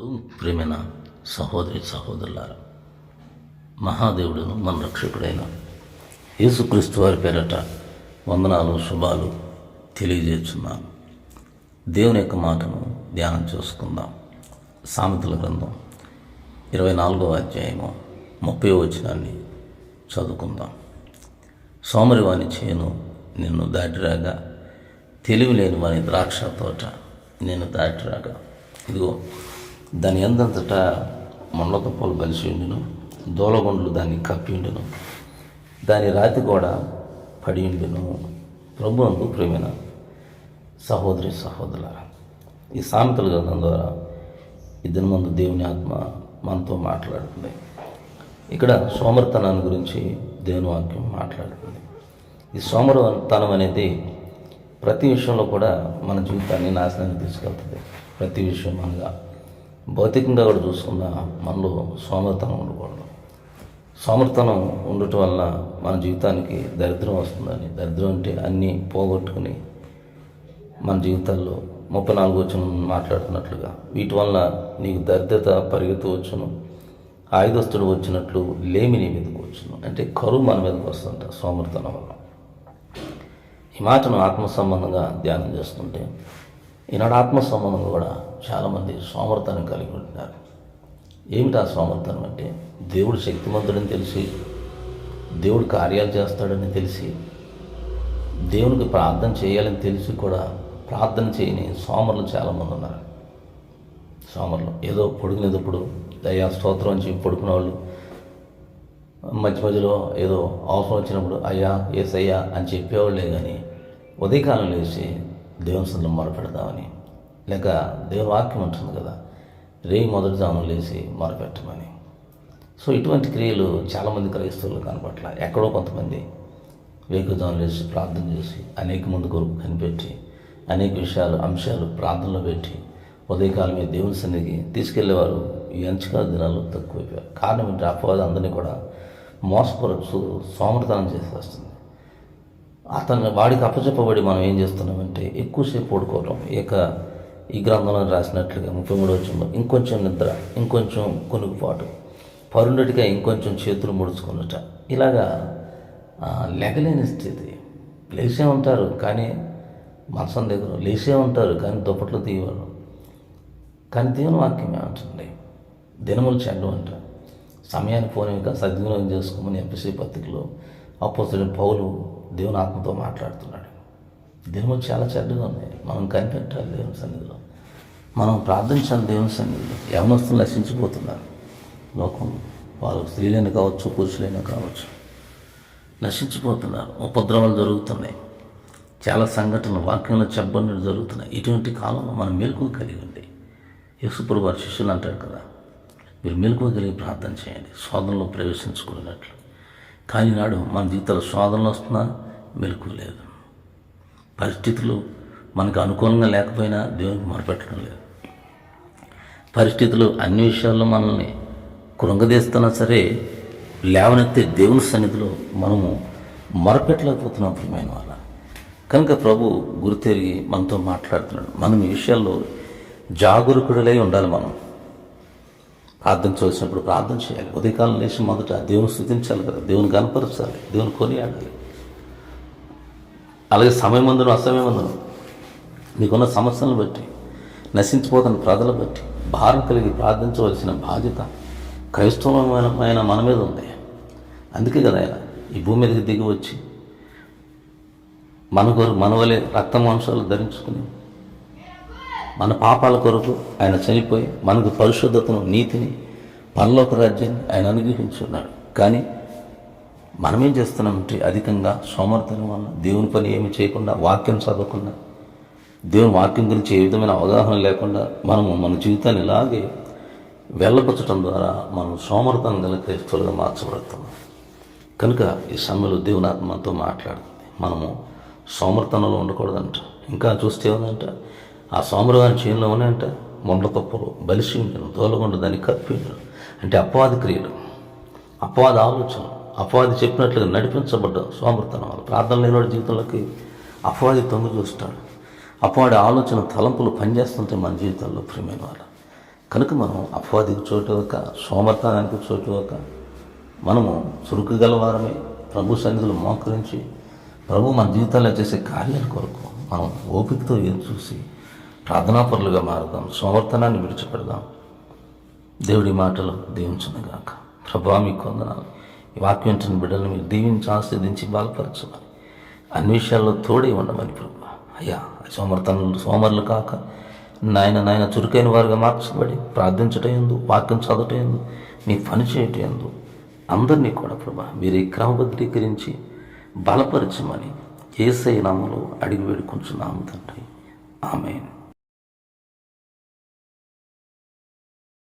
ప్రేమైన సహోదరి సహోదరులారా మహాదేవుడును మన రక్షకుడైన యేసుక్రీస్తు వారి పేరట వందనాలు శుభాలు తెలియజేస్తున్నాను. దేవుని యొక్క మాటను ధ్యానం చేసుకుందాం. సామెతల గ్రంథం ఇరవై నాలుగవ అధ్యాయము ముప్పై వచనాన్ని చదువుకుందాం. సోమరివాణి చేను నిన్ను దాటిరాగా తెలివి లేని వాని ద్రాక్ష తోట నేను దాటిరాగా. ఇదిగో దాని ఎందంతటా మొండ్ల బలిసి ఉండును. దూలగొండ్లు దాన్ని కప్పి ఉండును. దాని రాతి కూడా పడి ఉండును. ప్రభు అందు ప్రేమిన? సహోదరి సహోదరుల ఈ సామెతల గ్రంథం ద్వారా ఇద్దరి ముందు దేవుని ఆత్మ మనతో మాట్లాడుతుంది. ఇక్కడ సోమర్తనాన్ని గురించి దేవుని వాక్యం మాట్లాడుతుంది. ఈ సోమరతనం అనేది ప్రతి విషయంలో కూడా మన జీవితాన్ని నాశనానికి తీసుకెళ్తుంది. ప్రతి విషయం అనగా భౌతికంగా కూడా చూసుకున్న మనలో సోమరితనం ఉండకూడదు. సోమరితనం ఉండటం వల్ల మన జీవితానికి దరిద్రం వస్తుందని దరిద్రం అంటే అన్నీ పోగొట్టుకుని మన జీవితాల్లో ముప్పై నాలుగు వచ్చిన మాట్లాడుతున్నట్లుగా వీటి వల్ల నీకు దరిద్రత పరిగెత్తు వచ్చును ఆయుధస్తుడు వచ్చినట్లు లేమి నీ మీదకు వచ్చును. అంటే కరువు మన మీదకి వస్తుంట సోమరితనం వల్ల. ఈ మాటను ఆత్మ సంబంధంగా ధ్యానం చేస్తుంటే ఈనాడు ఆత్మ సంబంధం కూడా చాలామంది సోమర్థనం కలిగి ఉంటున్నారు. ఏమిటి ఆ సోమర్థనం అంటే? దేవుడు శక్తిమంతుడని తెలిసి దేవుడు కార్యాలు చేస్తాడని తెలిసి దేవునికి ప్రార్థన చేయాలని తెలిసి కూడా ప్రార్థన చేయని సోమరులు చాలామంది ఉన్నారు. సోమరులు ఏదో పొడుగునేటప్పుడు దయా స్తోత్రం అని చెప్పి పడుకునే వాళ్ళు మధ్య మధ్యలో ఏదో అవసరం వచ్చినప్పుడు అయ్యా ఏసయ్యా అని చెప్పేవాళ్ళే కానీ ఉదయకాలం లేచి దేవుని సందులో మొరపెడదామని. లేక దేవుని వాక్యం ఉంటుంది కదా రేయి మొదటి దానం లేచి మొరపెట్టమని. సో ఇటువంటి క్రియలు చాలామంది క్రైస్తవులు కనపట్ల. ఎక్కడో కొంతమంది వేకుజామున లేచి ప్రార్థన చేసి అనేక మంది కొరకు కనిపెట్టి అనేక విషయాలు అంశాలు ప్రార్థనలో పెట్టి ఉదయకాలమే దేవుని సన్నిధికి తీసుకెళ్ళేవారు ఈ అంచుకాల దినాల్లో తక్కువైపోయారు. కారణం ఏంటి అపవాదం అందరినీ కూడా మోసపరచు చేసి వస్తుంది. అతను వాడికి అప్పచెప్పబడి మనం ఏం చేస్తున్నామంటే ఎక్కువసేపు పడుకోవడం ఇక ఈ గ్రంథంలో రాసినట్లుగా ముప్పై మూడు వచ్చిన ఇంకొంచెం నిద్ర ఇంకొంచెం కొనుక్కుపాటు పరుండటిగా ఇంకొంచెం చేతులు ముడుచుకున్నట. ఇలాగా లెగలేని స్థితి. లేచే ఉంటారు కానీ మనసం దగ్గర లేచే ఉంటారు కానీ దుప్పట్లు తీయవారు కానీ దేవుని వాక్యం ఏమంటుంది? దినములు చెడ్డం అంట. సమయాన్ని పోనిక సద్వినియోగం చేసుకోమని ఎంపీసీ పత్రికలో అపోతుడి పౌలు దేవుని ఆత్మతో మాట్లాడుతున్నాడు. దేవుడు చాలా చెడ్డగా ఉన్నాయి మనం కనిపెట్టాలి దేవుని సన్నిధిలో. మనం ప్రార్థించాలి దేవుని సన్నిధిలో. యవనస్తులు నశించిపోతున్నారు. లోకం వాళ్ళు స్త్రీలైన కావచ్చు పురుషులైనా కావచ్చు నశించిపోతున్నారు. ఉపద్రవాలు జరుగుతున్నాయి. చాలా సంఘటనలు వాక్యంలో చెప్పబడినట్టు జరుగుతున్నాయి. ఇటువంటి కాలంలో మనం మెలకు కలిగి ఉండి యేసుప్రభు వారి శిష్యులు అంటాడు కదా మీరు మెలకు కలిగి ప్రార్థన చేయండి. శోధనలో ప్రవేశించుకున్నట్లు. కానీ నాడు మన జీవితంలో శోధనలు వస్తున్నా మెలకు లేదు. పరిస్థితులు మనకు అనుకూలంగా లేకపోయినా దేవునికి మొరపెట్టడం లేదు. పరిస్థితులు అన్ని విషయాల్లో మనల్ని కృంగదీస్తున్నా సరే లేవనెత్తే దేవుని సన్నిధిలో మనము మొరపెట్టలేకపోతున్నాం ప్రియమైన వాళ్ళ. కనుక ప్రభు గుర్తెరిగి మనతో మాట్లాడుతున్నాడు. మనం ఈ విషయాల్లో జాగరూకుడులై ఉండాలి మనం. ప్రార్థన చేసినప్పుడు ప్రార్థన చేయాలి. ఉదయకాలం లేచి మొదట దేవుని స్థుతించాలి కదా. దేవుని కనపరచాలి దేవుని కొనియాడాలి. అలాగే సమయమందును అసమయమందును నీకున్న సమస్యలను బట్టి నశించిపోతున్న ప్రజలను బట్టి భారం కలిగి ప్రార్థించవలసిన బాధ్యత క్రైస్తవమైన మన మీద ఉంది. అందుకే కదా ఆయన ఈ భూమి మీదకి దిగి వచ్చి మన కొరకు మన వలె రక్త మాంసాలు ధరించుకుని మన పాపాల కొరకు ఆయన చనిపోయి మనకు పరిశుద్ధతను నీతిని పరలోక రాజ్యాన్ని ఆయన అనుగ్రహించున్నాడు. కానీ మనమేం చేస్తున్నామంటే అధికంగా సోమర్థనం వల్ల దేవుని పని ఏమి చేయకుండా వాక్యం చదవకుండా దేవుని వాక్యం గురించి ఏ విధమైన అవగాహన లేకుండా మనము మన జీవితాన్ని ఇలాగే వెళ్ళపరచడం ద్వారా మనం సోమర్థనం గల క్రైస్తవులుగా మార్చబడుతున్నాం కనుక ఈ సమయంలో దేవుని మాట్లాడుతుంది. మనము సోమర్థనంలో ఉండకూడదంట. ఇంకా చూస్తే ఏమందంట? ఆ సోమరవారి చేనులో ఉన్నాయంట. మొండ తప్పులు బలిసి ఉండను దోలగొండ దాన్ని కప్పి ఉండను అంటే అపవాది క్రియలు అపవాది ఆలోచన అపవాది చెప్పినట్లుగా నడిపించబడ్డ సోమృతనం వాళ్ళ ప్రార్థన లేనివాడి జీవితంలోకి అపవాది తొంగి చూస్తాడు. అపవాడి ఆలోచన తలంపులు పనిచేస్తుంటే మన జీవితంలో ప్రియమైన వాళ్ళు. కనుక మనం అపవాదికి చోటు ఇవ్వక సోమర్థానానికి చోటు మనము చురుకు గలవారమే ప్రభు సన్నిధులు మోకరించి ప్రభు మన జీవితాల్లో చేసే కార్యాల కొరకు మనం ఓపికతో ఏం చూసి ప్రార్థనాపరులుగా మారుదాం సోమర్థనాన్ని విడిచిపెడదాం. దేవుడి మాటలు దీవించునుగాక ప్రభా మీకు వందనాలు. ఈ వాక్యం వింటున్న బిడ్డలను మీరు దీవించి ఆస్వాదించి బాధపరచమని అన్ని విషయాల్లో తోడే ఉండమని ప్రభు. అయ్యా సోమర్థనులు సోమరులు కాక నాయన నాయన చురుకైన వారుగా మార్చబడి ప్రార్థించటం ఎందు వాక్యం చదవటం ఎందు మీ పని చేయటం ఎందు అందరినీ కూడా ప్రభా మీరు క్రమబద్ధీకరించి బలపరచమని ఏసై నామలో అడిగి వేడుకుంటున్నాము తండ్రి. ఆమెను.